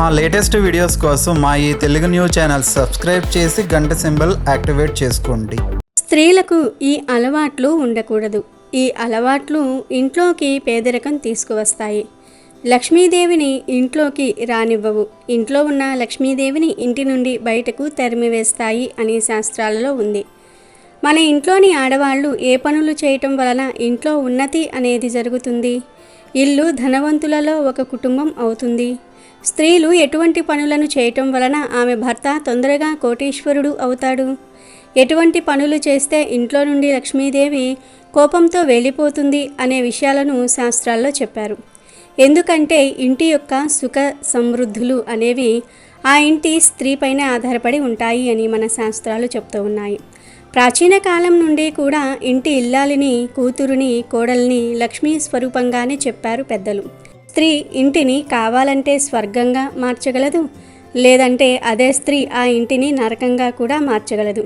మా latest videos కోసం మా ఈ తెలుగు న్యూస్ ఛానల్ సబ్స్క్రైబ్ చేసి గంట సింబల్ యాక్టివేట్ చేసుకోండి. స్త్రీలకు ఈ అలవాట్లు ఉండకూడదు. ఈ అలవాట్లు ఇంట్లోకి పేదరికం తీసుకువస్తాయి. లక్ష్మీదేవిని ఇంట్లోకి రానివ్వవు. ఇంట్లో ఉన్న లక్ష్మీదేవిని ఇంటి నుండి బయటకు తరిమివేస్తాయి అని శాస్త్రాలలో ఉంది. మన ఇంట్లోని ఆడవాళ్ళు ఏ పనులు చేయటం వలన ఇంట్లో ఉన్నతి అనేది జరుగుతుంది? ఇల్లు ధనవంతులలో ఒక కుటుంబం అవుతుంది. స్త్రీలు ఎటువంటి పనులను చేయటం వలన ఆమె భర్త తొందరగా కోటీశ్వరుడు అవుతాడు? ఎటువంటి పనులు చేస్తే ఇంట్లో నుండి లక్ష్మీదేవి కోపంతో వెళ్ళిపోతుంది అనే విషయాలను శాస్త్రాల్లో చెప్పారు. ఎందుకంటే ఇంటి యొక్క సుఖ సమృద్ధులు అనేవి ఆ ఇంటి స్త్రీపైనే ఆధారపడి ఉంటాయి అని మన శాస్త్రాలు చెప్తూ ఉన్నాయి. ప్రాచీన కాలం నుండి కూడా ఇంటి ఇల్లాలిని కూతురుని కోడల్ని లక్ష్మీ స్వరూపంగానే చెప్పారు పెద్దలు. స్త్రీ ఇంటిని కావాలంటే స్వర్గంగా మార్చగలదు లేదంటే అదే స్త్రీ ఆ ఇంటిని నరకంగా కూడా మార్చగలదు.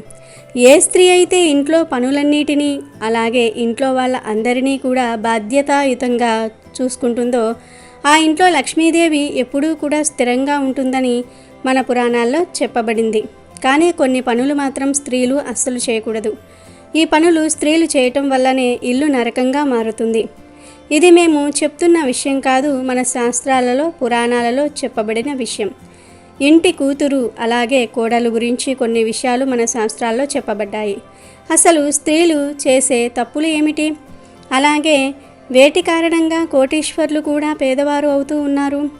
ఏ స్త్రీ అయితే ఇంట్లో పనులన్నిటినీ అలాగే ఇంట్లో వాళ్ళ అందరినీ కూడా బాధ్యతాయుతంగా చూసుకుంటుందో ఆ ఇంట్లో లక్ష్మీదేవి ఎప్పుడూ కూడా స్థిరంగా ఉంటుందని మన పురాణాల్లో చెప్పబడింది. కానీ కొన్ని పనులు మాత్రం స్త్రీలు అస్సలు చేయకూడదు. ఈ పనులు స్త్రీలు చేయటం వల్లనే ఇల్లు నరకంగా మారుతుంది. ఇది మేము చెప్తున్న విషయం కాదు మన శాస్త్రాలలో పురాణాలలో చెప్పబడిన విషయం. ఇంటి కూతురు అలాగే కోడలు గురించి కొన్ని విషయాలు మన శాస్త్రాల్లో చెప్పబడ్డాయి. అసలు స్త్రీలు చేసే తప్పులు ఏమిటి? అలాగే వేటి కారణంగా కోటీశ్వర్లు కూడా పేదవారు అవుతూ ఉన్నారు?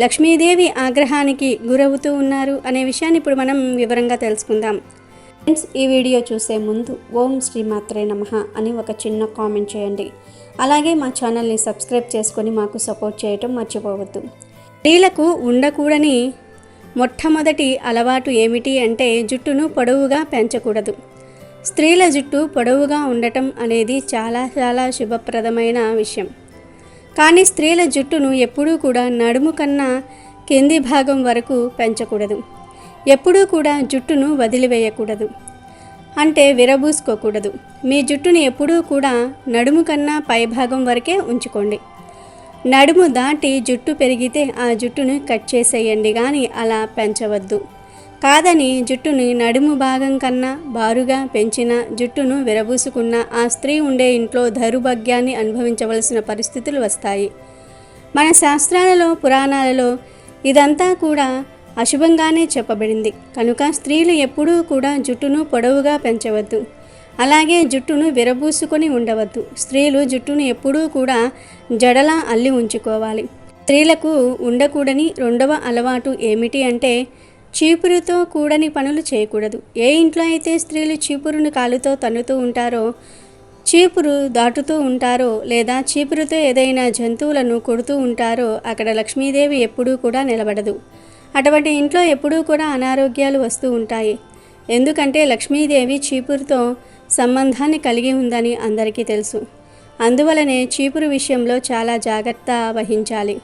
లక్ష్మీదేవి ఆగ్రహానికి గురవుతూ ఉన్నారు అనే విషయాన్ని ఇప్పుడు మనం వివరంగా తెలుసుకుందాం. ఫ్రెండ్స్ ఈ వీడియో చూసే ముందు ఓం శ్రీ నమ నమః అని ఒక చిన్న కామెంట్ చేయండి. అలాగే మా ఛానల్ని సబ్స్క్రైబ్ చేసుకొని మాకు సపోర్ట్ చేయటం మర్చిపోవద్దు. స్త్రీలకు ఉండకూడని మొట్టమొదటి అలవాటు ఏమిటి అంటే జుట్టును పొడవుగా పెంచకూడదు. స్త్రీల జుట్టు పొడవుగా ఉండటం అనేది చాలా చాలా శుభప్రదమైన విషయం. కానీ స్త్రీల జుట్టును ఎప్పుడూ కూడా నడుము కన్నా కింది భాగం వరకు పెంచకూడదు. ఎప్పుడూ కూడా జుట్టును వదిలివేయకూడదు. అంటే విరబూసుకోకూడదు. మీ జుట్టుని ఎప్పుడూ కూడా నడుము కన్నా పైభాగం వరకే ఉంచుకోండి. నడుము దాటి జుట్టు పెరిగితే ఆ జుట్టును కట్ చేసేయండి కానీ అలా పెంచవద్దు. కాదని జుట్టుని నడుము భాగం కన్నా బారుగా పెంచిన జుట్టును విరబూసుకున్న ఆ స్త్రీ ఉండే ఇంట్లో దౌర్భాగ్యాన్ని అనుభవించవలసిన పరిస్థితులు వస్తాయి. మన శాస్త్రాలలో పురాణాలలో ఇదంతా కూడా అశుభంగానే చెప్పబడింది. కనుక స్త్రీలు ఎప్పుడూ కూడా జుట్టును పొడవుగా పెంచవద్దు. అలాగే జుట్టును విరబూసుకొని ఉండవద్దు. స్త్రీలు జుట్టును ఎప్పుడూ కూడా జడలా అల్లి ఉంచుకోవాలి. స్త్రీలకు ఉండకూడని రెండవ అలవాటు ఏమిటి అంటే చీపురుతో కూడని పనులు చేయకూడదు. ఏ ఇంట్లో అయితే స్త్రీలు చీపురును కాలుతో తన్నుతూ ఉంటారో చీపురు దాటుతూ ఉంటారో లేదా చీపురుతో ఏదైనా జంతువులను కొడుతూ ఉంటారో అక్కడ లక్ష్మీదేవి ఎప్పుడూ కూడా నిలబడదు. అటువంటి ఇంట్లో ఎప్పుడూ కూడా అనారోగ్యాలు వస్తూ ఉంటాయి. ఎందుకంటే లక్ష్మీదేవి చీపురుతో సంబంధాన్ని కలిగి ఉందని అందరికీ తెలుసు. అందువలనే చీపురు విషయంలో చాలా జాగ్రత్త వహించాలి.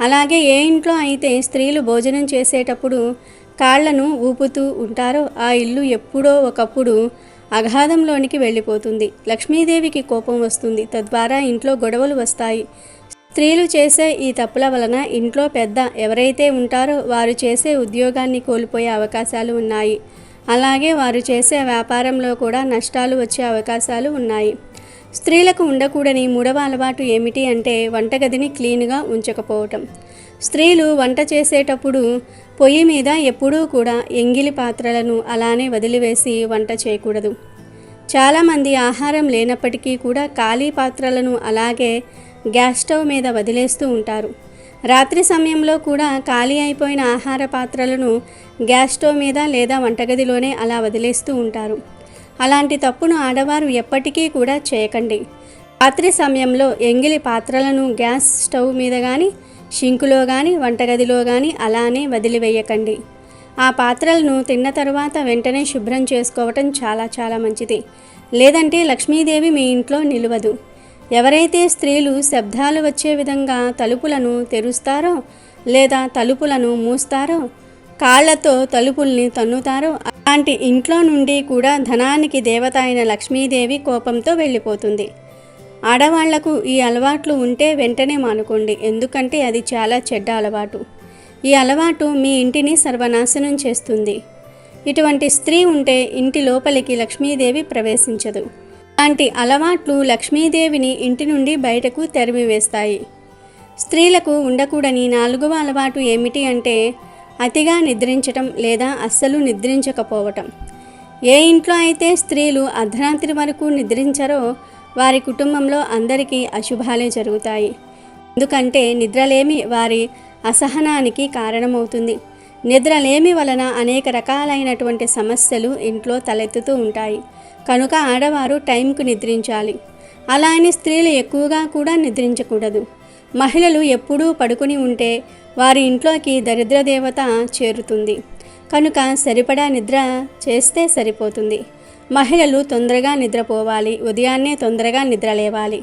అలాగే ఏ ఇంట్లో అయితే స్త్రీలు భోజనం చేసేటప్పుడు కాళ్ళను ఊపుతూ ఉంటారో ఆ ఇల్లు ఎప్పుడో ఒకప్పుడు అగాధంలోనికి వెళ్ళిపోతుంది. లక్ష్మీదేవికి కోపం వస్తుంది. తద్వారా ఇంట్లో గొడవలు వస్తాయి. స్త్రీలు చేసే ఈ తప్పుల వలన ఇంట్లో పెద్ద ఎవరైతే ఉంటారో వారు చేసే ఉద్యోగాన్ని కోల్పోయే అవకాశాలు ఉన్నాయి. అలాగే వారు చేసే వ్యాపారంలో కూడా నష్టాలు వచ్చే అవకాశాలు ఉన్నాయి. స్త్రీలకు ఉండకూడని మూడవ అలవాటు ఏమిటి అంటే వంటగదిని క్లీన్గా ఉంచకపోవటం. స్త్రీలు వంట చేసేటప్పుడు పొయ్యి మీద ఎప్పుడూ కూడా ఎంగిలి పాత్రలను అలానే వదిలివేసి వంట చేయకూడదు. చాలామంది ఆహారం లేనప్పటికీ కూడా ఖాళీ పాత్రలను అలాగే గ్యాస్ స్టవ్ మీద వదిలేస్తూ ఉంటారు. రాత్రి సమయంలో కూడా ఖాళీ అయిపోయిన ఆహార పాత్రలను గ్యాస్ స్టవ్ మీద లేదా వంటగదిలోనే అలా వదిలేస్తూ ఉంటారు. అలాంటి తప్పును ఆడవారు ఎప్పటికీ కూడా చేయకండి. రాత్రి సమయంలో ఎంగిలి పాత్రలను గ్యాస్ స్టవ్ మీద కానీ షింకులో కానీ వంటగదిలో కానీ అలానే వదిలివేయకండి. ఆ పాత్రలను తిన్న తర్వాత వెంటనే శుభ్రం చేసుకోవటం చాలా చాలా మంచిది. లేదంటే లక్ష్మీదేవి మీ ఇంట్లో నిలవదు. ఎవరైతే స్త్రీలు శబ్దాలు వచ్చే విధంగా తలుపులను తెరుస్తారో లేదా తలుపులను మూస్తారో కాళ్ళతో తలుపుల్ని తన్నుతారో అలాంటి ఇంట్లో నుండి కూడా ధనానికి దేవత అయిన లక్ష్మీదేవి కోపంతో వెళ్ళిపోతుంది. ఆడవాళ్ళకు ఈ అలవాట్లు ఉంటే వెంటనే మానుకోండి ఎందుకంటే అది చాలా చెడ్డ అలవాటు. ఈ అలవాటు మీ ఇంటిని సర్వనాశనం చేస్తుంది. ఇటువంటి స్త్రీ ఉంటే ఇంటి లోపలికి లక్ష్మీదేవి ప్రవేశించదు. అంటి అలవాట్లు లక్ష్మీదేవిని ఇంటి నుండి బయటకు తెరిమివేస్తాయి స్త్రీలకు ఉండకూడని నాలుగవ అలవాటు ఏమిటి అంటే అతిగా నిద్రించటం లేదా అస్సలు నిద్రించకపోవటం. ఏ ఇంట్లో అయితే స్త్రీలు అర్ధరాత్రి వరకు నిద్రించరో వారి కుటుంబంలో అందరికీ అశుభాలే జరుగుతాయి. ఎందుకంటే నిద్రలేమి వారి అసహనానికి కారణమవుతుంది. నిద్రలేమి వలన అనేక రకాలైనటువంటి సమస్యలు ఇంట్లో తలెత్తుతూ ఉంటాయి. కనుక ఆడవారు టైంకు నిద్రించాలి. అలా అని స్త్రీలు ఎక్కువగా కూడా నిద్రించకూడదు. మహిళలు ఎప్పుడూ పడుకుని ఉంటే వారి ఇంట్లోకి దరిద్రదేవత చేరుతుంది. కనుక సరిపడా నిద్ర చేస్తే సరిపోతుంది. మహిళలు తొందరగా నిద్రపోవాలి ఉదయాన్నే తొందరగా నిద్రలేవాలి.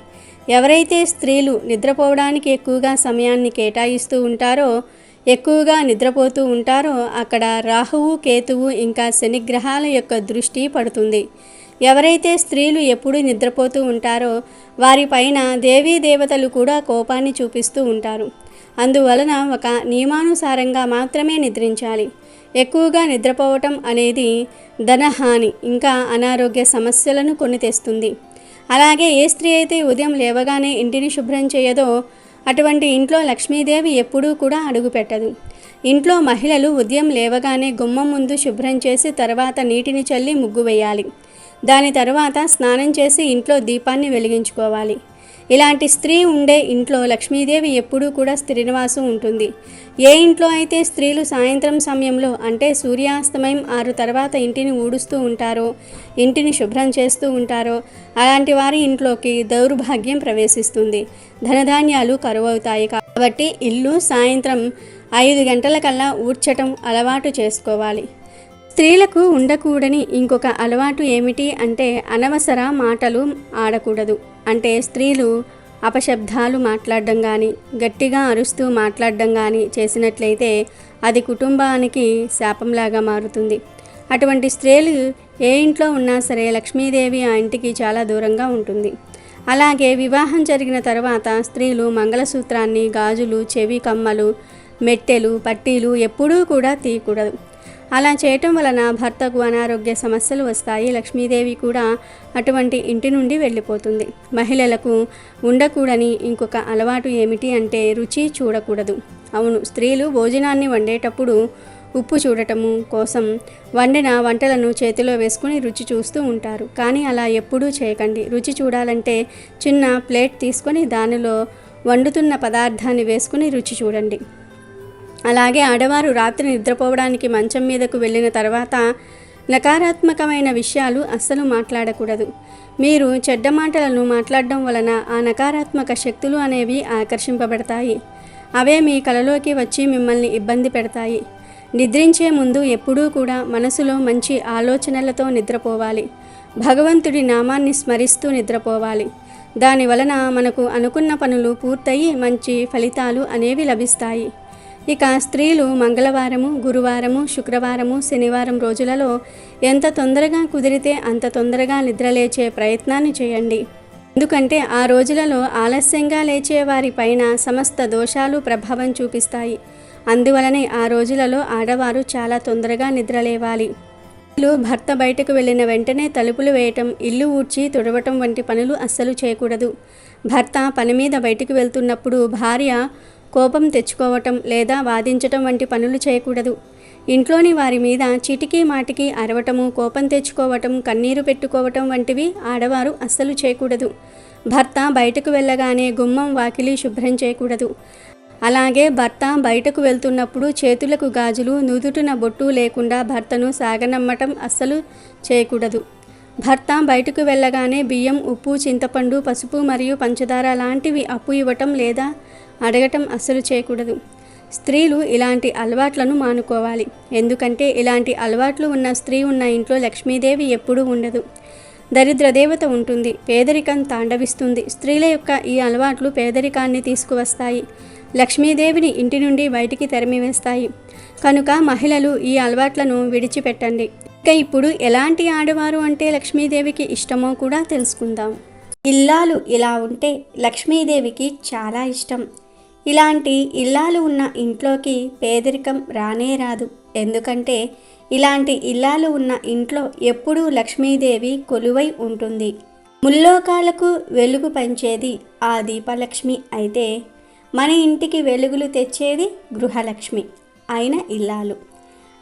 ఎవరైతే స్త్రీలు నిద్రపోవడానికి ఎక్కువగా సమయాన్ని కేటాయిస్తూ ఉంటారో ఎక్కువగా నిద్రపోతూ ఉంటారో అక్కడ రాహువు కేతువు ఇంకా శనిగ్రహాల యొక్క దృష్టి పడుతుంది. ఎవరైతే స్త్రీలు ఎప్పుడు నిద్రపోతూ ఉంటారో వారిపైన దేవీ దేవతలు కూడా కోపాన్ని చూపిస్తూ ఉంటారు. అందువలన ఒక నియమానుసారంగా మాత్రమే నిద్రించాలి. ఎక్కువగా నిద్రపోవటం అనేది ధనహాని ఇంకా అనారోగ్య సమస్యలను కొని తెస్తుంది. అలాగే ఏ స్త్రీ అయితే ఉదయం లేవగానే ఇంటిని శుభ్రం చేయదో అటువంటి ఇంట్లో లక్ష్మీదేవి ఎప్పుడూ కూడా అడుగుపెట్టదు ఇంట్లో మహిళలు ఉదయం లేవగానే గుమ్మం ముందు శుభ్రం చేసి తర్వాత నీటిని చల్లి ముగ్గు వేయాలి. దాని తర్వాత స్నానం చేసి ఇంట్లో దీపాన్ని వెలిగించుకోవాలి. ఇలాంటి స్త్రీ ఉండే ఇంట్లో లక్ష్మీదేవి ఎప్పుడూ కూడా స్థిరనివాసం ఉంటుంది. ఏ ఇంట్లో అయితే స్త్రీలు సాయంత్రం సమయంలో అంటే సూర్యాస్తమయం ఆరు తర్వాత ఇంటిని ఊడుస్తూ ఉంటారో ఇంటిని శుభ్రం చేస్తూ ఉంటారో అలాంటి వారి ఇంట్లోకి దౌర్భాగ్యం ప్రవేశిస్తుంది. ధనధాన్యాలు కరువవుతాయి కాబట్టి ఇల్లు సాయంత్రం ఐదు గంటల కల్లా ఊడ్చటం అలవాటు చేసుకోవాలి. స్త్రీలకు ఉండకూడని ఇంకొక అలవాటు ఏమిటి అంటే అనవసర మాటలు ఆడకూడదు. అంటే స్త్రీలు అపశబ్దాలు మాట్లాడడం కానీ గట్టిగా అరుస్తూ మాట్లాడడం కానీ చేసినట్లయితే అది కుటుంబానికి శాపంలాగా మారుతుంది. అటువంటి స్త్రీలు ఏ ఇంట్లో ఉన్నా సరే లక్ష్మీదేవి ఆ ఇంటికి చాలా దూరంగా ఉంటుంది. అలాగే వివాహం జరిగిన తర్వాత స్త్రీలు మంగళసూత్రాన్ని గాజులు చెవి కమ్మలు మెట్టెలు పట్టీలు ఎప్పుడూ కూడా తీయకూడదు. అలా చేయటం వలన భర్తకు అనారోగ్య సమస్యలు వస్తాయి. లక్ష్మీదేవి కూడా అటువంటి ఇంటి నుండి వెళ్ళిపోతుంది. మహిళలకు ఉండకూడని ఇంకొక అలవాటు ఏమిటి అంటే రుచి చూడకూడదు. అవును స్త్రీలు భోజనాన్ని వండేటప్పుడు ఉప్పు చూడటము కోసం వండిన వంటలను చేతిలో వేసుకుని రుచి చూస్తూ ఉంటారు. కానీ అలా ఎప్పుడూ చేయకండి. రుచి చూడాలంటే చిన్న ప్లేట్ తీసుకొని దానిలో వండుతున్న పదార్థాన్ని వేసుకుని రుచి చూడండి. అలాగే ఆడవారు రాత్రి నిద్రపోవడానికి మంచం మీదకు వెళ్ళిన తర్వాత నకారాత్మకమైన విషయాలు అస్సలు మాట్లాడకూడదు. మీరు చెడ్డ మాటలను మాట్లాడడం వలన ఆ నకారాత్మక శక్తులు అనేవి ఆకర్షింపబడతాయి. అవే మీ కలలోకి వచ్చి మిమ్మల్ని ఇబ్బంది పెడతాయి. నిద్రించే ముందు ఎప్పుడూ కూడా మనసులో మంచి ఆలోచనలతో నిద్రపోవాలి. భగవంతుడి నామాన్ని స్మరిస్తూ నిద్రపోవాలి. దాని వలన మనకు అనుకున్న పనులు పూర్తయి మంచి ఫలితాలు అనేవి లభిస్తాయి. ఇక స్త్రీలు మంగళవారము గురువారము శుక్రవారము శనివారం రోజులలో ఎంత తొందరగా కుదిరితే అంత తొందరగా నిద్రలేచే ప్రయత్నాన్ని చేయండి. ఎందుకంటే ఆ రోజులలో ఆలస్యంగా లేచే వారి పైన సమస్త దోషాలు ప్రభావం చూపిస్తాయి. అందువలనే ఆ రోజులలో ఆడవారు చాలా తొందరగా నిద్రలేవాలి. ఇల్లు భర్త బయటకు వెళ్ళిన వెంటనే తలుపులు వేయటం ఇల్లు ఊడ్చి తుడవటం వంటి పనులు అస్సలు చేయకూడదు. భర్త పని మీద బయటకు వెళ్తున్నప్పుడు భార్య కోపం తెచ్చుకోవటం లేదా వాదించటం వంటి పనులు చేయకూడదు. ఇంట్లోని వారి మీద చిటికీ మాటికి అరవటము కోపం తెచ్చుకోవటం కన్నీరు పెట్టుకోవటం వంటివి ఆడవారు అస్సలు చేయకూడదు. భర్త బయటకు వెళ్ళగానే గుమ్మం వాకిలి శుభ్రం చేయకూడదు. అలాగే భర్త బయటకు వెళ్తున్నప్పుడు చేతులకు గాజులు నుదుటిన బొట్టు లేకుండా భర్తను సాగనమ్మటం అస్సలు చేయకూడదు. భర్త బయటకు వెళ్ళగానే బియ్యం ఉప్పు చింతపండు పసుపు మరియు పంచదార లాంటివి అప్పు ఇవ్వటం లేదా అడగటం అస్సలు చేయకూడదు. స్త్రీలు ఇలాంటి అలవాట్లను మానుకోవాలి. ఎందుకంటే ఇలాంటి అలవాట్లు ఉన్న స్త్రీ ఉన్న ఇంట్లో లక్ష్మీదేవి ఎప్పుడూ ఉండదు. దరిద్ర దేవత ఉంటుంది. పేదరికం తాండవిస్తుంది. స్త్రీల యొక్క ఈ అలవాట్లు పేదరికాన్ని తీసుకువస్తాయి. లక్ష్మీదేవిని ఇంటి నుండి బయటికి తరిమివేస్తాయి. కనుక మహిళలు ఈ అలవాట్లను విడిచిపెట్టండి. ఇక ఇప్పుడు ఎలాంటి ఆడవారు అంటే లక్ష్మీదేవికి ఇష్టమో కూడా తెలుసుకుందాం. ఇల్లాలు ఇలా ఉంటే లక్ష్మీదేవికి చాలా ఇష్టం. ఇలాంటి ఇల్లాలు ఉన్న ఇంట్లోకి పేదరికం రానే రాదు. ఎందుకంటే ఇలాంటి ఇల్లాలు ఉన్న ఇంట్లో ఎప్పుడూ లక్ష్మీదేవి కొలువై ఉంటుంది. ముల్లోకాలకు వెలుగు పంచేది ఆ దీపలక్ష్మి అయితే మన ఇంటికి వెలుగులు తెచ్చేది గృహలక్ష్మి అయిన ఇల్లాలు.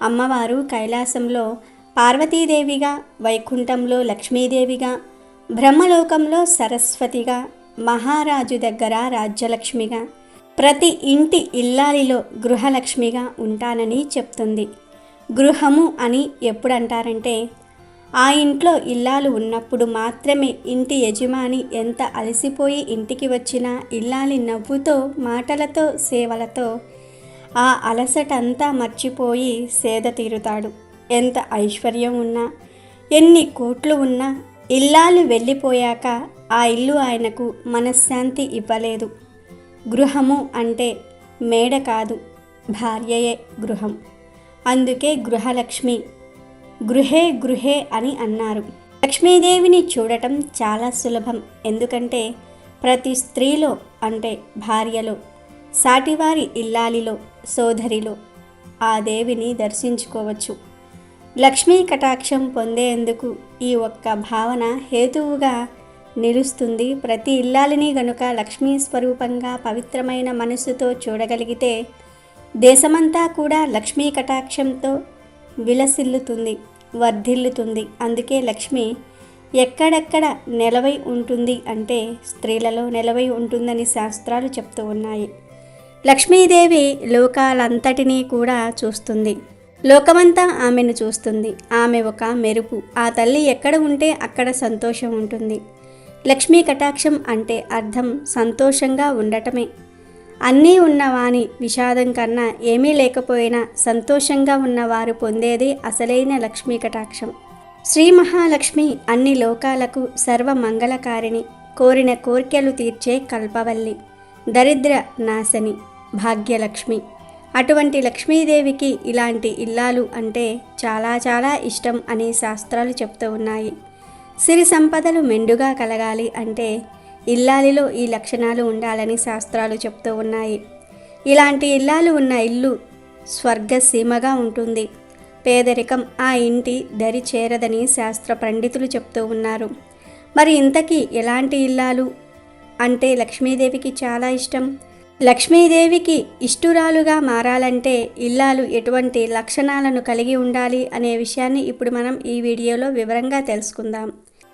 అమ్మవారు కైలాసంలో పార్వతీదేవిగా వైకుంఠంలో లక్ష్మీదేవిగా బ్రహ్మలోకంలో సరస్వతిగా మహారాజు దగ్గర రాజ్యలక్ష్మిగా ప్రతి ఇంటి ఇల్లాలిలో గృహలక్ష్మిగా ఉంటానని చెప్తుంది. గృహము అని ఎప్పుడు అంటారంటే ఆ ఇంట్లో ఇల్లాలు ఉన్నప్పుడు మాత్రమే ఇంటి యజమాని ఎంత అలసిపోయి ఇంటికి వచ్చినా ఇల్లాలి నవ్వుతో మాటలతో సేవలతో ఆ అలసటంతా మర్చిపోయి సేద తీరుతాడు. ఎంత ఐశ్వర్యం ఉన్నా ఎన్ని కోట్లు ఉన్నా ఇల్లాలు వెళ్ళిపోయాక ఆ ఇల్లు ఆయనకు మనశ్శాంతి ఇవ్వలేదు. గృహము అంటే మేడ కాదు భార్యయే గృహం. అందుకే గృహలక్ష్మి. గృహే గృహే అని అన్నారు. లక్ష్మీదేవిని చూడటం చాలా సులభం. ఎందుకంటే ప్రతి స్త్రీలో అంటే భార్యలో సాటివారి ఇల్లాలిలో సోదరిలో ఆ దేవిని దర్శించుకోవచ్చు. లక్ష్మీ కటాక్షం పొందేందుకు ఈ ఒక్క భావన హేతువుగా నిలుస్తుంది. ప్రతి ఇల్లాలిని గనుక లక్ష్మీ స్వరూపంగా పవిత్రమైన మనసుతో చూడగలిగితే దేశమంతా కూడా లక్ష్మీ కటాక్షంతో విలసిల్లుతుంది వర్ధిల్లుతుంది. అందుకే లక్ష్మి ఎక్కడెక్కడ నెలవై ఉంటుంది అంటే స్త్రీలలో నెలవై ఉంటుందని శాస్త్రాలు చెప్తూ ఉన్నాయి. లక్ష్మీదేవి లోకాలంతటినీ కూడా చూస్తుంది. లోకమంతా ఆమెను చూస్తుంది. ఆమె ఒక మెరుపు. ఆ తల్లి ఎక్కడ ఉంటే అక్కడ సంతోషం ఉంటుంది. లక్ష్మీ కటాక్షం అంటే అర్థం సంతోషంగా ఉండటమే. అన్నీ ఉన్నవాని విషాదం కన్నా ఏమీ లేకపోయినా సంతోషంగా ఉన్నవారు పొందేది అసలైన లక్ష్మీ కటాక్షం. శ్రీ మహాలక్ష్మి అన్ని లోకాలకు సర్వ మంగళకారిణి కోరిన కోర్కెలు తీర్చే కల్పవల్లి దరిద్ర నాశని భాగ్యలక్ష్మి. అటువంటి లక్ష్మీదేవికి ఇలాంటి ఇల్లాలు అంటే చాలా చాలా ఇష్టం అని శాస్త్రాలు చెప్తూ ఉన్నాయి. సిరి సంపదలు మెండుగా కలగాలి అంటే ఇల్లాలిలో ఈ లక్షణాలు ఉండాలని శాస్త్రాలు చెప్తూ ఉన్నాయి. ఇలాంటి ఇల్లాలు ఉన్న ఇల్లు స్వర్గసీమగా ఉంటుంది. పేదరికం ఆ ఇంటి దరి చేరదని శాస్త్ర పండితులు చెప్తూ ఉన్నారు. మరి ఇంతకీ ఎలాంటి ఇల్లాలు? అంటే లక్ష్మీదేవికి చాలా ఇష్టం. లక్ష్మీదేవికి ఇష్టురాలుగా మారాలంటే ఇల్లాలు ఎటువంటి లక్షణాలను కలిగి ఉండాలి అనే విషయాన్ని ఇప్పుడు మనం ఈ వీడియోలో వివరంగా తెలుసుకుందాం.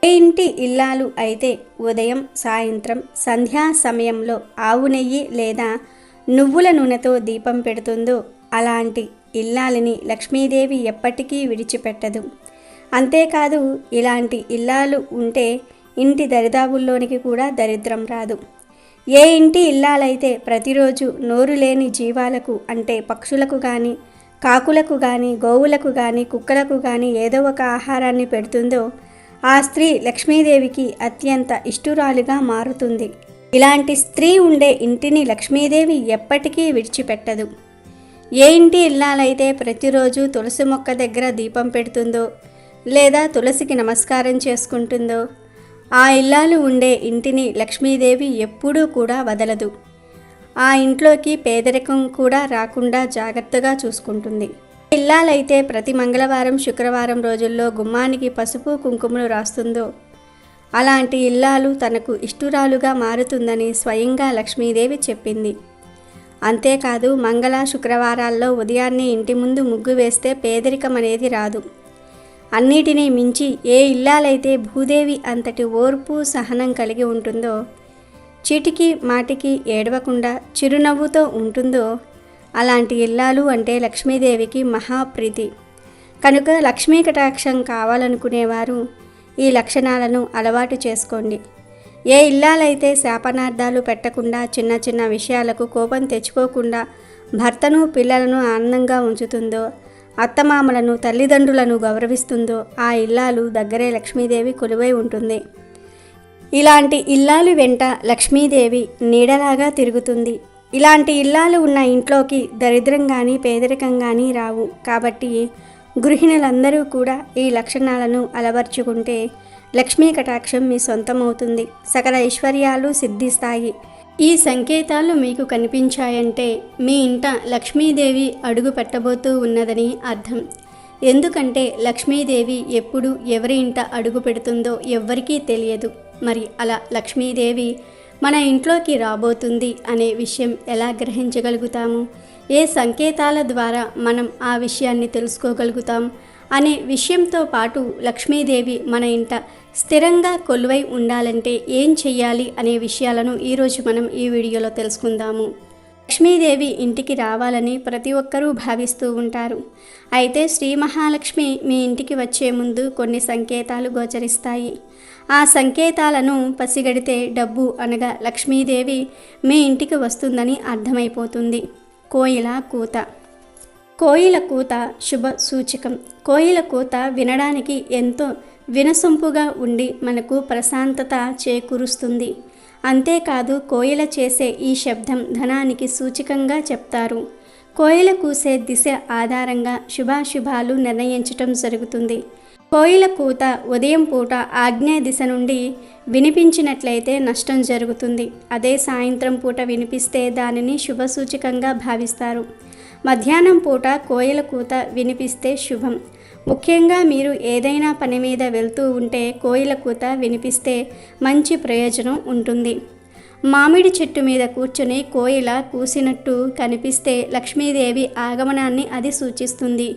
ఏ ఇంటి ఇల్లాలు అయితే ఉదయం సాయంత్రం సంధ్యా సమయంలో ఆవు నెయ్యి లేదా నువ్వుల నూనెతో దీపం పెడుతుందో అలాంటి ఇల్లాలని లక్ష్మీదేవి ఎప్పటికీ విడిచిపెట్టదు. అంతేకాదు ఇలాంటి ఇల్లాలు ఉంటే ఇంటి దరిదాపుల్లోనికి కూడా దరిద్రం రాదు. ఏ ఇంటి ఇల్లాలైతే ప్రతిరోజు నోరు లేని జీవాలకు అంటే పక్షులకు కానీ కాకులకు కానీ గోవులకు కానీ కుక్కలకు కానీ ఏదో ఒక ఆహారాన్ని పెడుతుందో ఆ స్త్రీ లక్ష్మీదేవికి అత్యంత ఇష్టురాలుగా మారుతుంది. ఇలాంటి స్త్రీ ఉండే ఇంటిని లక్ష్మీదేవి ఎప్పటికీ విడిచిపెట్టదు. ఏ ఇంటి ఇల్లాలైతే ప్రతిరోజు తులసి మొక్క దగ్గర దీపం పెడుతుందో లేదా తులసికి నమస్కారం చేసుకుంటుందో ఆ ఇల్లాలు ఉండే ఇంటిని లక్ష్మీదేవి ఎప్పుడూ కూడా వదలదు. ఆ ఇంట్లోకి పేదరికం కూడా రాకుండా జాగ్రత్తగా చూసుకుంటుంది. ఇల్లాలైతే ప్రతి మంగళవారం శుక్రవారం రోజుల్లో గుమ్మానికి పసుపు కుంకుమలు రాస్తుందో అలాంటి ఇల్లాలు తనకు ఇష్టురాలుగా మారుతుందని స్వయంగా లక్ష్మీదేవి చెప్పింది. అంతేకాదు మంగళ శుక్రవారాల్లో ఉదయాన్నే ఇంటి ముందు ముగ్గు వేస్తే పేదరికం అనేది రాదు. అన్నిటినీ మించి ఏ ఇల్లాలైతే భూదేవి అంతటి ఓర్పు సహనం కలిగి ఉంటుందో చిటికి మాటికి ఏడవకుండా చిరునవ్వుతో ఉంటుందో అలాంటి ఇల్లాలు అంటే లక్ష్మీదేవికి మహాప్రీతి. కనుక లక్ష్మీ కటాక్షం కావాలనుకునేవారు ఈ లక్షణాలను అలవాటు చేసుకోండి. ఏ ఇల్లాలైతే శాపనార్థాలు పెట్టకుండా చిన్న చిన్న విషయాలకు కోపం తెచ్చుకోకుండా భర్తను పిల్లలను ఆనందంగా ఉంచుతుందో అత్తమామలను తల్లిదండ్రులను గౌరవిస్తుందో ఆ ఇల్లాలు దగ్గరే లక్ష్మీదేవి కొలువై ఉంటుంది. ఇలాంటి ఇల్లాలు వెంట లక్ష్మీదేవి నీడలాగా తిరుగుతుంది. ఇలాంటి ఇల్లాలు ఉన్న ఇంట్లోకి దరిద్రం కానీ పేదరికం కానీ రావు. కాబట్టి గృహిణులందరూ కూడా ఈ లక్షణాలను అలవర్చుకుంటే లక్ష్మీ కటాక్షం మీ సొంతమవుతుంది. సకల ఐశ్వర్యాలు సిద్ధిస్తాయి. ఈ సంకేతాలు మీకు కనిపించాయంటే మీ ఇంట లక్ష్మీదేవి అడుగు పెట్టబోతూ ఉన్నదని అర్థం. ఎందుకంటే లక్ష్మీదేవి ఎప్పుడు ఎవరి ఇంట అడుగు పెడుతుందో ఎవ్వరికీ తెలియదు. మరి అలా లక్ష్మీదేవి మన ఇంట్లోకి రాబోతుంది అనే విషయం ఎలా గ్రహించగలుగుతాము? ఏ సంకేతాల ద్వారా మనం ఆ విషయాన్ని తెలుసుకోగలుగుతాం? అనే విషయంతో పాటు లక్ష్మీదేవి మన ఇంట స్థిరంగా కొలువై ఉండాలంటే ఏం చెయ్యాలి అనే విషయాలను ఈరోజు మనం ఈ వీడియోలో తెలుసుకుందాము. లక్ష్మీదేవి ఇంటికి రావాలని ప్రతి ఒక్కరూ భావిస్తూ ఉంటారు. అయితే శ్రీ మహాలక్ష్మి మీ ఇంటికి వచ్చే ముందు కొన్ని సంకేతాలు గోచరిస్తాయి. ఆ సంకేతాలను పసిగడితే డబ్బు అనగా లక్ష్మీదేవి మీ ఇంటికి వస్తుందని అర్థమైపోతుంది. కోయిల కూత. కోయిల కూత శుభ సూచకం. కోయిల కూత వినడానికి ఎంతో వినసొంపుగా ఉండి మనకు ప్రశాంతత చేకూరుస్తుంది. అంతేకాదు కోయిల చేసే ఈ శబ్దం ధనానికి సూచికంగా చెప్తారు. కోయిల కూసే దిశ ఆధారంగా శుభాశుభాలు నిర్ణయించటం జరుగుతుంది. కోయిల కూత ఉదయం పూట ఆగ్నేయ దిశ నుండి వినిపించినట్లయితే నష్టం జరుగుతుంది. అదే సాయంత్రం పూట వినిపిస్తే దానిని శుభసూచకంగా భావిస్తారు. మధ్యాహ్నం పూట కోయిల కూత వినిపిస్తే శుభం. ముఖ్యంగా మీరు ఏదైనా పని మీద వెళ్తూ ఉంటే కోయిల కూత వినిపిస్తే మంచి ప్రయోజనం ఉంటుంది. మామిడి చెట్టు మీద కూర్చుని కోయిల కూసినట్టు కనిపిస్తే లక్ష్మీదేవి ఆగమనాన్ని అది సూచిస్తుంది.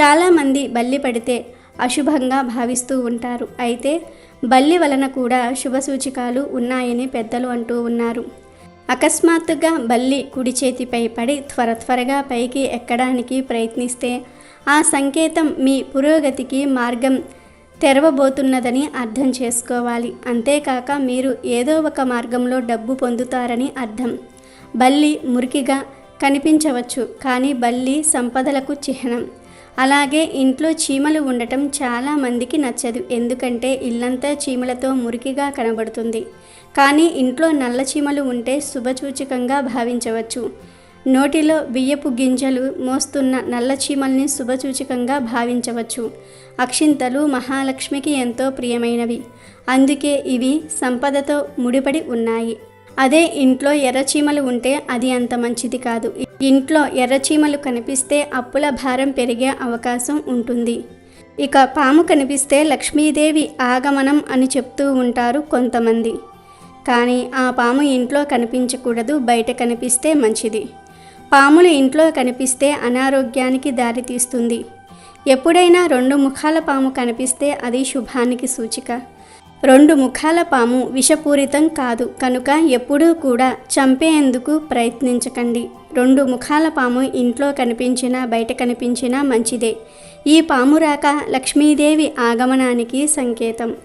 చాలామంది బల్లి పడితే అశుభంగా భావిస్తూ ఉంటారు. అయితే బల్లి వలన కూడా శుభ సూచికాలు ఉన్నాయని పెద్దలు అంటూ ఉన్నారు. అకస్మాత్తుగా బల్లి కుడి చేతిపై పడి త్వర త్వరగా పైకి ఎక్కడానికి ప్రయత్నిస్తే ఆ సంకేతం మీ పురోగతికి మార్గం తెరవబోతున్నదని అర్థం చేసుకోవాలి. అంతేకాక మీరు ఏదో ఒక మార్గంలో డబ్బు పొందుతారని అర్థం. బల్లి మురికిగా కనిపించవచ్చు కానీ బల్లి సంపదలకు చిహ్నం. అలాగే ఇంట్లో చీమలు ఉండటం చాలా మందికి నచ్చదు ఎందుకంటే ఇల్లంతా చీమలతో మురికిగా కనబడుతుంది. కానీ ఇంట్లో నల్ల చీమలు ఉంటే శుభసూచకంగా భావించవచ్చు. నోటిలో బియ్యపు గింజలు మోస్తున్న నల్ల చీమల్ని శుభసూచకంగా భావించవచ్చు. అక్షింతలు మహాలక్ష్మికి ఎంతో ప్రియమైనవి. అందుకే ఇవి సంపదతో ముడిపడి ఉన్నాయి. అదే ఇంట్లో ఎర్రచీమలు ఉంటే అది అంత మంచిది కాదు. ఇంట్లో ఎర్రచీమలు కనిపిస్తే అప్పుల భారం పెరిగే అవకాశం ఉంటుంది. ఇక పాము కనిపిస్తే లక్ష్మీదేవి ఆగమనం అని చెప్తూ ఉంటారు కొంతమంది. కానీ ఆ పాము ఇంట్లో కనిపించకూడదు బయట కనిపిస్తే మంచిది. పాములు ఇంట్లో కనిపిస్తే అనారోగ్యానికి దారితీస్తుంది. ఎప్పుడైనా రెండు ముఖాల పాము కనిపిస్తే అది శుభానికి సూచిక. రెండు ముఖాల పాము విషపూరితం కాదు కనుక ఎప్పుడూ కూడా చంపేందుకు ప్రయత్నించకండి. రెండు ముఖాల పాము ఇంట్లో కనిపించినా బయట కనిపించినా మంచిదే. ఈ పాము రాక లక్ష్మీదేవి ఆగమనానికి సంకేతం.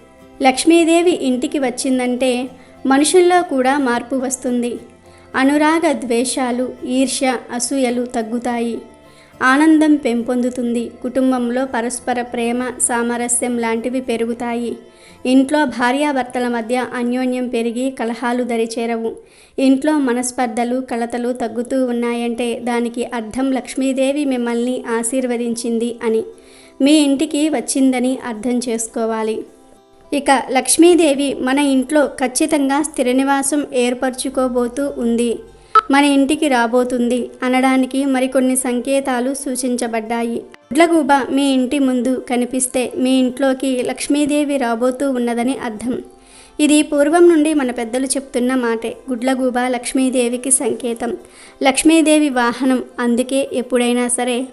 లక్ష్మీదేవి ఇంటికి వచ్చిందంటే మనుషుల్లో కూడా మార్పు వస్తుంది. అనురాగ ద్వేషాలు ఈర్ష్య అసూయలు తగ్గుతాయి. ఆనందం పెంపొందుతుంది. కుటుంబంలో పరస్పర ప్రేమ సామరస్యం లాంటివి పెరుగుతాయి. ఇంట్లో భార్యాభర్తల మధ్య అన్యోన్యం పెరిగి కలహాలు దరిచేరవు. ఇంట్లో మనస్పర్ధలు కలతలు తగ్గుతూ ఉన్నాయంటే దానికి అర్థం లక్ష్మీదేవి మిమ్మల్ని ఆశీర్వదించింది అని. మీ ఇంటికి వచ్చిందని అర్థం చేసుకోవాలి. ఇక లక్ష్మీదేవి మన ఇంట్లో ఖచ్చితంగా స్థిర నివాసం ఏర్పరచుకోబోతూ ఉంది. మన ఇంటికి రాబోతుంది అనడానికి మరికొన్ని సంకేతాలు సూచించబడ్డాయి. గుడ్లగూబ మీ ఇంటి ముందు కనిపిస్తే మీ ఇంట్లోకి లక్ష్మీదేవి రాబోతూ ఉన్నదని అర్థం. ఇది పూర్వం నుండి మన పెద్దలు చెప్తున్న మాటే. గుడ్లగూబ లక్ష్మీదేవికి సంకేతం. లక్ష్మీదేవి వాహనం అందుకే ఎప్పుడైనా సరే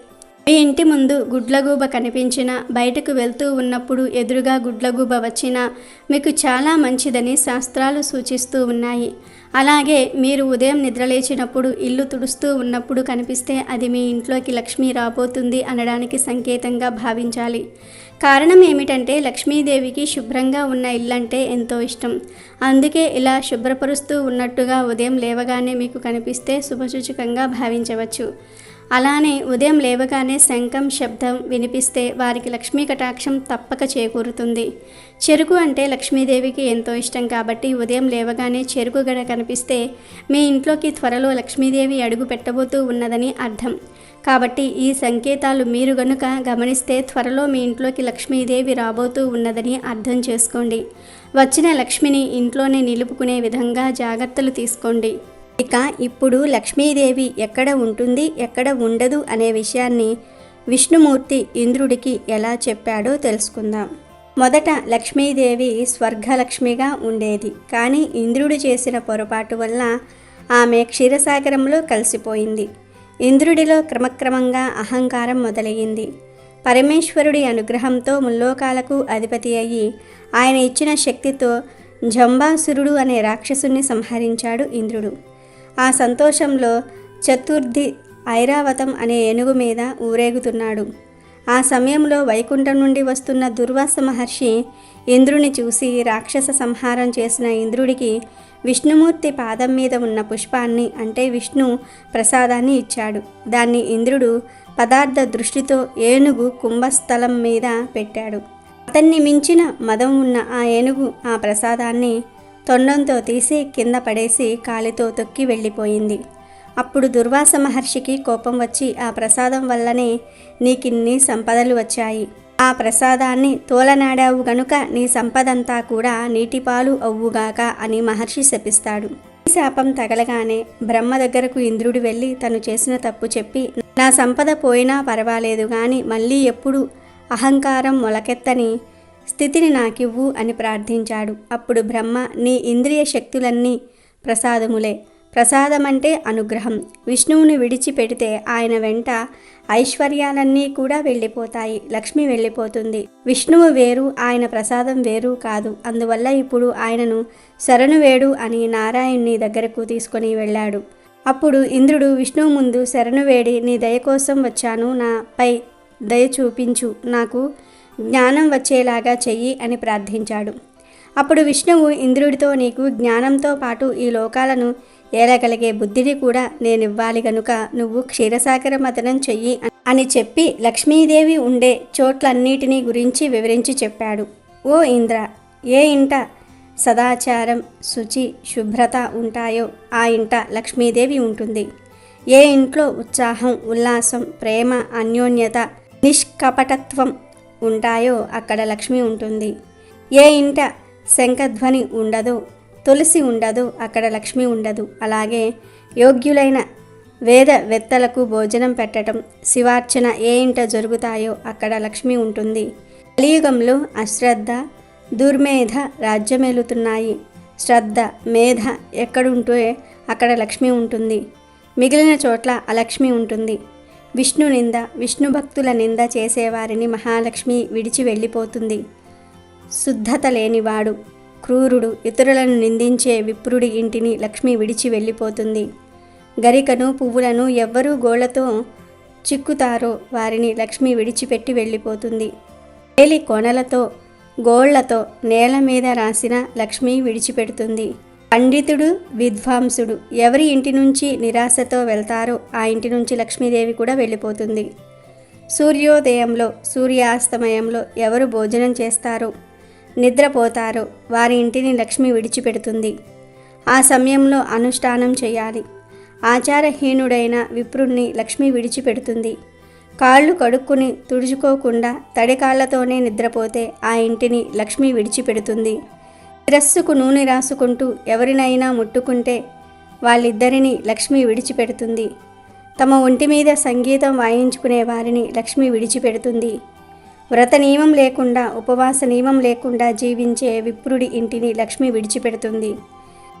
ఇంటి ముందు గుడ్లగూబ కనిపించినా బయటకు వెళ్తూ ఉన్నప్పుడు ఎదురుగా గుడ్లగూబ వచ్చినా మీకు చాలా మంచిదని శాస్త్రాలు సూచిస్తూ ఉన్నాయి. అలాగే మీరు ఉదయం నిద్రలేచినప్పుడు ఇల్లు తుడుస్తూ ఉన్నప్పుడు కనిపిస్తే అది మీ ఇంట్లోకి లక్ష్మి రాబోతుంది అనడానికి సంకేతంగా భావించాలి. కారణం ఏమిటంటే లక్ష్మీదేవికి శుభ్రంగా ఉన్న ఇల్లంటే ఎంతో ఇష్టం. అందుకే ఇలా శుభ్రపరుస్తూ ఉన్నట్టుగా ఉదయం లేవగానే మీకు కనిపిస్తే శుభసూచకంగా భావించవచ్చు. అలానే ఉదయం లేవగానే శంఖం శబ్దం వినిపిస్తే వారికి లక్ష్మీ కటాక్షం తప్పక చేకూరుతుంది. చెరుకు అంటే లక్ష్మీదేవికి ఎంతో ఇష్టం కాబట్టి ఉదయం లేవగానే చెరుకు గడ కనిపిస్తే మీ ఇంట్లోకి త్వరలో లక్ష్మీదేవి అడుగు పెట్టబోతూ ఉన్నదని అర్థం. కాబట్టి ఈ సంకేతాలు మీరు గనుక గమనిస్తే త్వరలో మీ ఇంట్లోకి లక్ష్మీదేవి రాబోతూ ఉన్నదని అర్థం చేసుకోండి. వచ్చిన లక్ష్మిని ఇంట్లోనే నిలుపుకునే విధంగా జాగ్రత్తలు తీసుకోండి. ఇక ఇప్పుడు లక్ష్మీదేవి ఎక్కడ ఉంటుంది ఎక్కడ ఉండదు అనే విషయాన్ని విష్ణుమూర్తి ఇంద్రుడికి ఎలా చెప్పాడో తెలుసుకుందాం. మొదట లక్ష్మీదేవి స్వర్గలక్ష్మిగా ఉండేది. కానీ ఇంద్రుడు చేసిన పొరపాటు వల్ల ఆమె క్షీరసాగరంలో కలిసిపోయింది. ఇంద్రుడిలో క్రమక్రమంగా అహంకారం మొదలయ్యింది. పరమేశ్వరుడి అనుగ్రహంతో ముల్లోకాలకు అధిపతి అయ్యి ఆయన ఇచ్చిన శక్తితో జంబాసురుడు అనే రాక్షసుని సంహరించాడు ఇంద్రుడు. ఆ సంతోషంలో చతుర్థి ఐరావతం అనే ఏనుగు మీద ఊరేగుతున్నాడు. ఆ సమయంలో వైకుంఠం నుండి వస్తున్న దుర్వాస మహర్షి ఇంద్రుని చూసి రాక్షస సంహారం చేసిన ఇంద్రుడికి విష్ణుమూర్తి పాదం మీద ఉన్న పుష్పాన్ని అంటే విష్ణు ప్రసాదాన్ని ఇచ్చాడు. దాన్ని ఇంద్రుడు పదార్థ దృష్టితో ఏనుగు కుంభస్థలం మీద పెట్టాడు. అతన్ని మించిన మదం ఉన్న ఆ ఏనుగు ఆ ప్రసాదాన్ని తొండంతో తీసి కింద పడేసి కాలితో తొక్కి వెళ్ళిపోయింది. అప్పుడు దుర్వాస మహర్షికి కోపం వచ్చి ఆ ప్రసాదం వల్లనే నీకిన్ని సంపదలు వచ్చాయి. ఆ ప్రసాదాన్ని తోలనాడావు గనుక నీ సంపదంతా కూడా నీటిపాలు అవ్వుగాక అని మహర్షి శపిస్తాడు. ఈ శాపం తగలగానే బ్రహ్మ దగ్గరకు ఇంద్రుడు వెళ్ళి తను చేసిన తప్పు చెప్పి నా సంపద పోయినా పర్వాలేదు కానీ మళ్ళీ ఎప్పుడు అహంకారం మొలకెత్తని స్థితిని నాకివ్వు అని ప్రార్థించాడు. అప్పుడు బ్రహ్మ నీ ఇంద్రియ శక్తులన్నీ ప్రసాదములే. ప్రసాదమంటే అనుగ్రహం. విష్ణువుని విడిచిపెడితే ఆయన వెంట ఐశ్వర్యాలన్నీ కూడా వెళ్ళిపోతాయి. లక్ష్మి వెళ్ళిపోతుంది. విష్ణువు వేరు ఆయన ప్రసాదం వేరు కాదు. అందువల్ల ఇప్పుడు ఆయనను శరణు వేడు అని నారాయణ్ణి దగ్గరకు తీసుకొని వెళ్ళాడు. అప్పుడు ఇంద్రుడు విష్ణువు ముందు శరణు వేడి నీ దయ కోసం వచ్చాను. నాపై దయ చూపించు. నాకు జ్ఞానం వచ్చేలాగా చెయ్యి అని ప్రార్థించాడు. అప్పుడు విష్ణువు ఇంద్రుడితో నీకు జ్ఞానంతో పాటు ఈ లోకాలను ఏలగలిగే బుద్ధిని కూడా నేనివ్వాలి గనుక నువ్వు క్షీరసాగర మతనం చెయ్యి అని చెప్పి లక్ష్మీదేవి ఉండే చోట్లన్నిటినీ గురించి వివరించి చెప్పాడు. ఓ ఇంద్ర ఏ ఇంట సదాచారం శుచి శుభ్రత ఉంటాయో ఆ ఇంట లక్ష్మీదేవి ఉంటుంది. ఏ ఇంట్లో ఉత్సాహం ఉల్లాసం ప్రేమ అన్యోన్యత నిష్కపటత్వం ఉంటాయో అక్కడ లక్ష్మి ఉంటుంది. ఏ ఇంట శంఖధ్వని ఉండదో తులసి ఉండదు అక్కడ లక్ష్మి ఉండదు. అలాగే యోగ్యులైన వేద వెత్తలకు భోజనం పెట్టడం శివార్చన ఏ ఇంట జరుగుతాయో అక్కడ లక్ష్మి ఉంటుంది. కలియుగంలో అశ్రద్ధ దుర్మేధ రాజ్యమేలుతున్నాయి. శ్రద్ధ మేధ ఎక్కడుంటే అక్కడ లక్ష్మి ఉంటుంది. మిగిలిన చోట్ల అలక్ష్మి ఉంటుంది. విష్ణు నింద విష్ణు భక్తుల నింద చేసేవారిని మహాలక్ష్మి విడిచి వెళ్ళిపోతుంది. శుద్ధత లేనివాడు క్రూరుడు ఇతరులను నిందించే విప్రుడి ఇంటిని లక్ష్మి విడిచి వెళ్ళిపోతుంది. గరికను పువ్వులను ఎవ్వరూ గోళ్ళతో చిక్కుతారో వారిని లక్ష్మి విడిచిపెట్టి వెళ్ళిపోతుంది. వేలి కొనలతో గోళ్ళతో నేల మీద రాసిన లక్ష్మి విడిచిపెడుతుంది. పండితుడు విద్వాంసుడు ఎవరి ఇంటి నుంచి నిరాశతో వెళ్తారో ఆ ఇంటి నుంచి లక్ష్మీదేవి కూడా వెళ్ళిపోతుంది. సూర్యోదయంలో సూర్యాస్తమయంలో ఎవరు భోజనం చేస్తారో నిద్రపోతారో వారి ఇంటిని లక్ష్మి విడిచిపెడుతుంది. ఆ సమయంలో అనుష్ఠానం చేయాలి. ఆచారహీనుడైన విప్రుణ్ణి లక్ష్మి విడిచిపెడుతుంది. కాళ్ళు కడుక్కుని తుడుచుకోకుండా తడికాళ్ళతోనే నిద్రపోతే ఆ ఇంటిని లక్ష్మి విడిచిపెడుతుంది. శిరస్సుకు నూనె రాసుకుంటూ ఎవరినైనా ముట్టుకుంటే వాళ్ళిద్దరిని లక్ష్మి విడిచిపెడుతుంది. తమ ఒంటి మీద సంగీతం వాయించుకునే వారిని లక్ష్మి విడిచిపెడుతుంది. వ్రత నియమం లేకుండా ఉపవాస నియమం లేకుండా జీవించే విప్రుడి ఇంటిని లక్ష్మి విడిచిపెడుతుంది.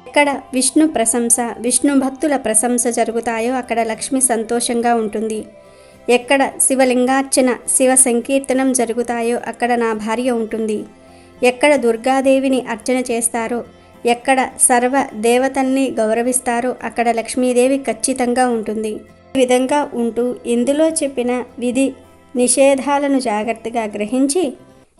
ఎక్కడ విష్ణు ప్రశంస విష్ణు భక్తుల ప్రశంస జరుగుతాయో అక్కడ లక్ష్మి సంతోషంగా ఉంటుంది. ఎక్కడ శివలింగార్చన శివ సంకీర్తనం జరుగుతాయో అక్కడ నా భార్య ఉంటుంది. ఎక్కడ దుర్గాదేవిని అర్చన చేస్తారో ఎక్కడ సర్వ దేవతల్ని గౌరవిస్తారో అక్కడ లక్ష్మీదేవి ఖచ్చితంగా ఉంటుంది. ఈ విధంగా ఉంటూ ఇందులో చెప్పిన విధి నిషేధాలను జాగ్రత్తగా గ్రహించి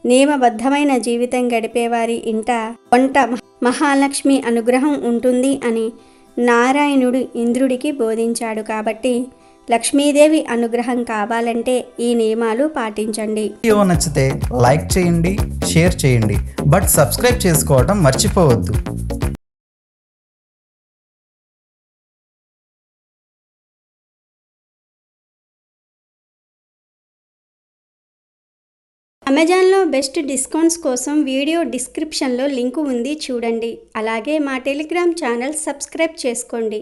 నియమబద్ధమైన జీవితం గడిపేవారి ఇంట వంట మహాలక్ష్మి అనుగ్రహం ఉంటుంది అని నారాయణుడు ఇంద్రుడికి బోధించాడు కాబట్టి లక్ష్మీదేవి అనుగ్రహం కావాలంటే ఈ నియమాలు పాటించండి. వీడియో నచ్చితే లైక్ చేయండి షేర్ చేయండి బట్ సబ్స్క్రైబ్ చేసుకోవడం మర్చిపోవద్దు. అమెజాన్లో బెస్ట్ డిస్కౌంట్స్ కోసం వీడియో డిస్క్రిప్షన్లో లింకు ఉంది చూడండి. అలాగే మా టెలిగ్రామ్ ఛానల్ సబ్స్క్రైబ్ చేసుకోండి.